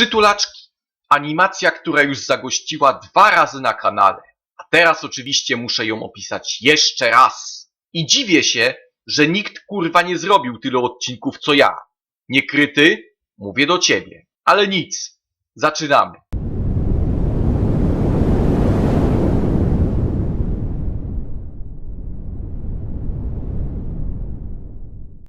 Przytulaczki. Animacja, która już zagościła dwa razy na kanale. A teraz oczywiście muszę ją opisać jeszcze raz. I dziwię się, że nikt kurwa nie zrobił tyle odcinków co ja. Niekryty? Mówię do ciebie. Ale nic. Zaczynamy.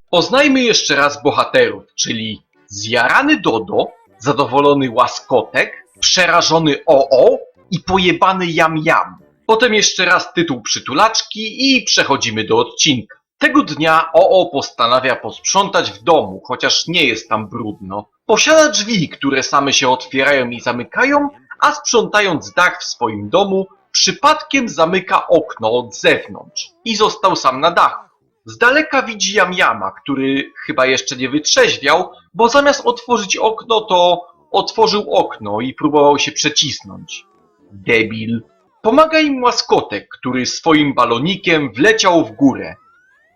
Poznajmy jeszcze raz bohaterów, czyli zjarany Dodo, zadowolony łaskotek, przerażony OO i pojebany Jam Jam. Potem jeszcze raz tytuł przytulaczki i przechodzimy do odcinka. Tego dnia OO postanawia posprzątać w domu, chociaż nie jest tam brudno. Posiada drzwi, które same się otwierają i zamykają, a sprzątając dach w swoim domu, przypadkiem zamyka okno od zewnątrz i został sam na dachu. Z daleka widzi Jamjama, który chyba jeszcze nie wytrzeźwiał, bo zamiast otworzyć okno, to otworzył okno i próbował się przecisnąć. Debil. Pomaga im łaskotek, który swoim balonikiem wleciał w górę.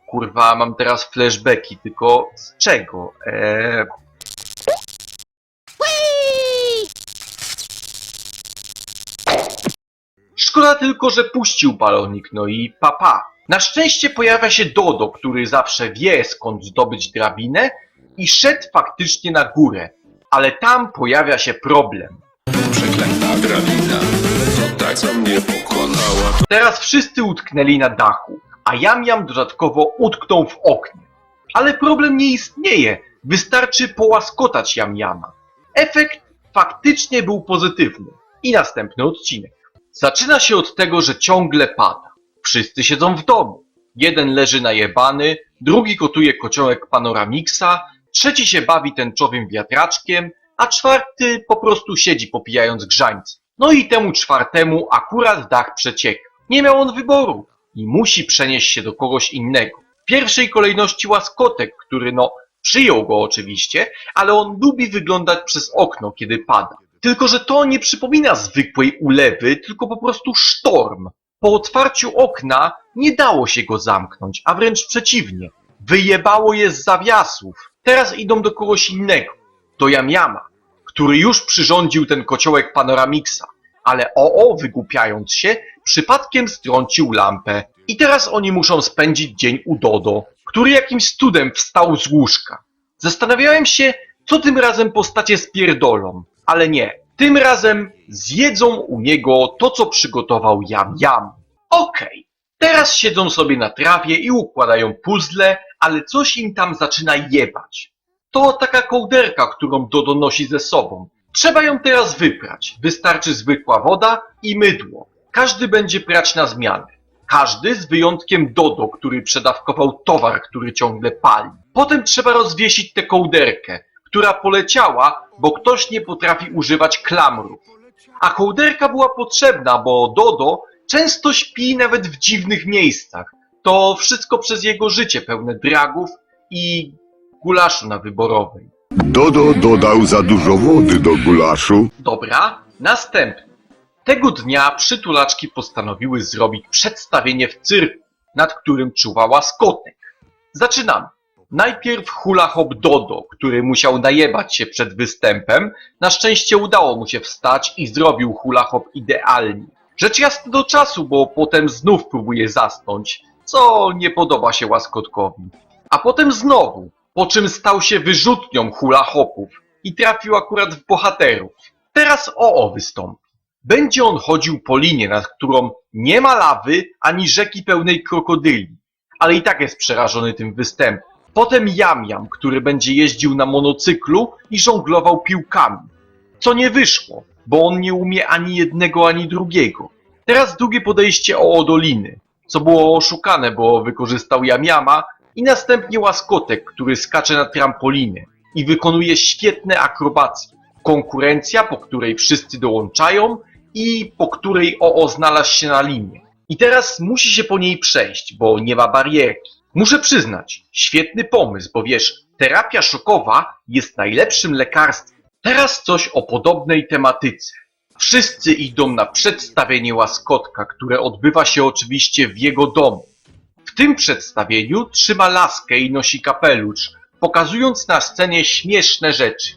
Kurwa, mam teraz flashbacki, tylko z czego? Eee... Szkoda tylko, że puścił balonik, no i papa. Na szczęście pojawia się Dodo, który zawsze wie skąd zdobyć drabinę i szedł faktycznie na górę. Ale tam pojawia się problem. Przeklęta drabina, to tak co mnie pokonała. Teraz wszyscy utknęli na dachu, a Jam dodatkowo utknął w oknie. Ale problem nie istnieje, wystarczy połaskotać Jama. Efekt faktycznie był pozytywny. I następny odcinek. Zaczyna się od tego, że ciągle pada. Wszyscy siedzą w domu. Jeden leży najebany, drugi gotuje kociołek Panoramixa, trzeci się bawi tęczowym wiatraczkiem, a czwarty po prostu siedzi popijając grzańce. No i temu czwartemu akurat dach przecieka. Nie miał on wyboru i musi przenieść się do kogoś innego. W pierwszej kolejności łaskotek, który no przyjął go oczywiście, ale on lubi wyglądać przez okno, kiedy pada. Tylko, że to nie przypomina zwykłej ulewy, tylko po prostu sztorm. Po otwarciu okna nie dało się go zamknąć, a wręcz przeciwnie. Wyjebało je z zawiasów. Teraz idą do kogoś innego. Do Jamiama, który już przyrządził ten kociołek Panoramixa. Ale OO, wygłupiając się, przypadkiem strącił lampę. I teraz oni muszą spędzić dzień u Dodo, który jakimś cudem wstał z łóżka. Zastanawiałem się, co tym razem postacie spierdolą, ale nie. Tym razem zjedzą u niego to, co przygotował Jam Jam. Okej, teraz siedzą sobie na trawie i układają puzzle, ale coś im tam zaczyna jebać. To taka kołderka, którą Dodo nosi ze sobą. Trzeba ją teraz wyprać. Wystarczy zwykła woda i mydło. Każdy będzie prać na zmianę. Każdy z wyjątkiem Dodo, który przedawkował towar, który ciągle pali. Potem trzeba rozwiesić tę kołderkę, która poleciała, bo ktoś nie potrafi używać klamrów. A kołderka była potrzebna, bo Dodo często śpi nawet w dziwnych miejscach. To wszystko przez jego życie pełne dragów i gulaszu na wyborowej. Dodo dodał za dużo wody do gulaszu. Dobra, następny. Tego dnia przytulaczki postanowiły zrobić przedstawienie w cyrku, nad którym czuwała skotek. Zaczynamy. Najpierw hula hop Dodo, który musiał najebać się przed występem. Na szczęście udało mu się wstać i zrobił hula hop idealnie. Rzecz jasna do czasu, bo potem znów próbuje zasnąć, co nie podoba się łaskotkowi. A potem znowu, po czym stał się wyrzutnią hula hopów i trafił akurat w bohaterów. Teraz OO wystąpi. Będzie on chodził po linie, nad którą nie ma lawy ani rzeki pełnej krokodyli, ale i tak jest przerażony tym występem. Potem Jam-Jam, który będzie jeździł na monocyklu i żonglował piłkami. Co nie wyszło, bo on nie umie ani jednego, ani drugiego. Teraz drugie podejście o Odoliny, co było oszukane, bo wykorzystał Jam-Jama i następnie Łaskotek, który skacze na trampolinie i wykonuje świetne akrobacje. Konkurencja, po której wszyscy dołączają i po której OO znalazł się na linie. I teraz musi się po niej przejść, bo nie ma barierki. Muszę przyznać, świetny pomysł, bo wiesz, terapia szokowa jest najlepszym lekarstwem. Teraz coś o podobnej tematyce. Wszyscy idą na przedstawienie łaskotka, które odbywa się oczywiście w jego domu. W tym przedstawieniu trzyma laskę i nosi kapelusz, pokazując na scenie śmieszne rzeczy.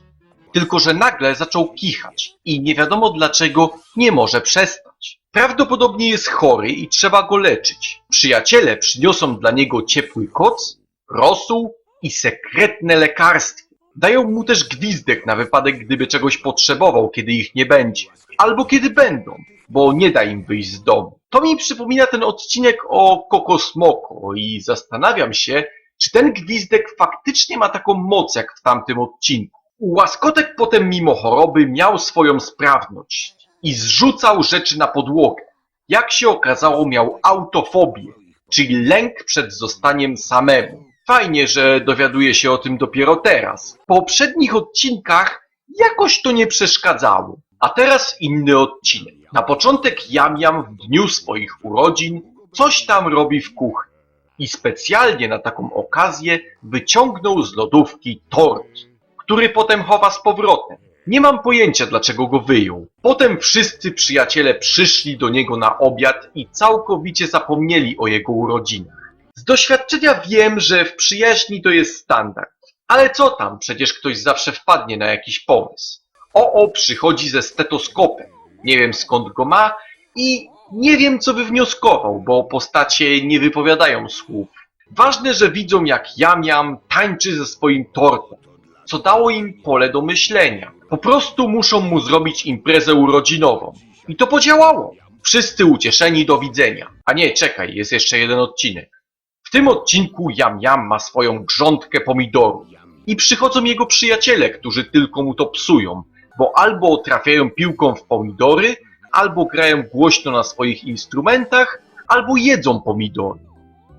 Tylko, że nagle zaczął kichać i nie wiadomo dlaczego nie może przestać. Prawdopodobnie jest chory i trzeba go leczyć. Przyjaciele przyniosą dla niego ciepły koc, rosół i sekretne lekarstwo. Dają mu też gwizdek na wypadek, gdyby czegoś potrzebował, kiedy ich nie będzie. Albo kiedy będą, bo nie da im wyjść z domu. To mi przypomina ten odcinek o Kokosmoko i zastanawiam się, czy ten gwizdek faktycznie ma taką moc jak w tamtym odcinku. Łaskotek potem mimo choroby miał swoją sprawność i zrzucał rzeczy na podłogę. Jak się okazało miał autofobię, czyli lęk przed zostaniem samemu. Fajnie, że dowiaduje się o tym dopiero teraz. W poprzednich odcinkach jakoś to nie przeszkadzało. A teraz inny odcinek. Na początek Jam Jam w dniu swoich urodzin coś tam robi w kuchni. I specjalnie na taką okazję wyciągnął z lodówki tort, który potem chowa z powrotem. Nie mam pojęcia dlaczego go wyjął. Potem wszyscy przyjaciele przyszli do niego na obiad i całkowicie zapomnieli o jego urodzinach. Z doświadczenia wiem, że w przyjaźni to jest standard. Ale co tam, przecież ktoś zawsze wpadnie na jakiś pomysł. OO przychodzi ze stetoskopem. Nie wiem skąd go ma i nie wiem co wywnioskował, bo postacie nie wypowiadają słów. Ważne, że widzą jak Jam-Jam tańczy ze swoim tortem, co dało im pole do myślenia. Po prostu muszą mu zrobić imprezę urodzinową. I to podziałało. Wszyscy ucieszeni do widzenia. A nie, czekaj, jest jeszcze jeden odcinek. W tym odcinku Jam Jam ma swoją grządkę pomidorów. I przychodzą jego przyjaciele, którzy tylko mu to psują, bo albo trafiają piłką w pomidory, albo grają głośno na swoich instrumentach, albo jedzą pomidory.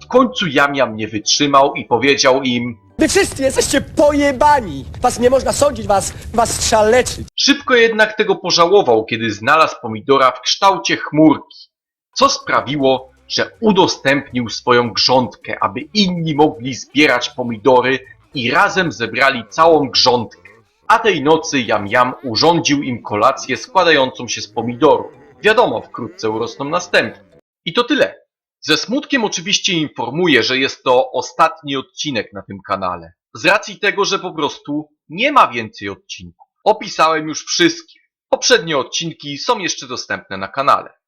W końcu Jam Jam nie wytrzymał i powiedział im Wy wszyscy jesteście pojebani! Was nie można sądzić, was, was trzeba leczyć. Szybko jednak tego pożałował, kiedy znalazł pomidora w kształcie chmurki, co sprawiło, że udostępnił swoją grządkę, aby inni mogli zbierać pomidory i razem zebrali całą grządkę. A tej nocy Jam Jam urządził im kolację składającą się z pomidorów. Wiadomo, wkrótce urosną następne. I to tyle. Ze smutkiem oczywiście informuję, że jest to ostatni odcinek na tym kanale. Z racji tego, że po prostu nie ma więcej odcinków. Opisałem już wszystkie. Poprzednie odcinki są jeszcze dostępne na kanale.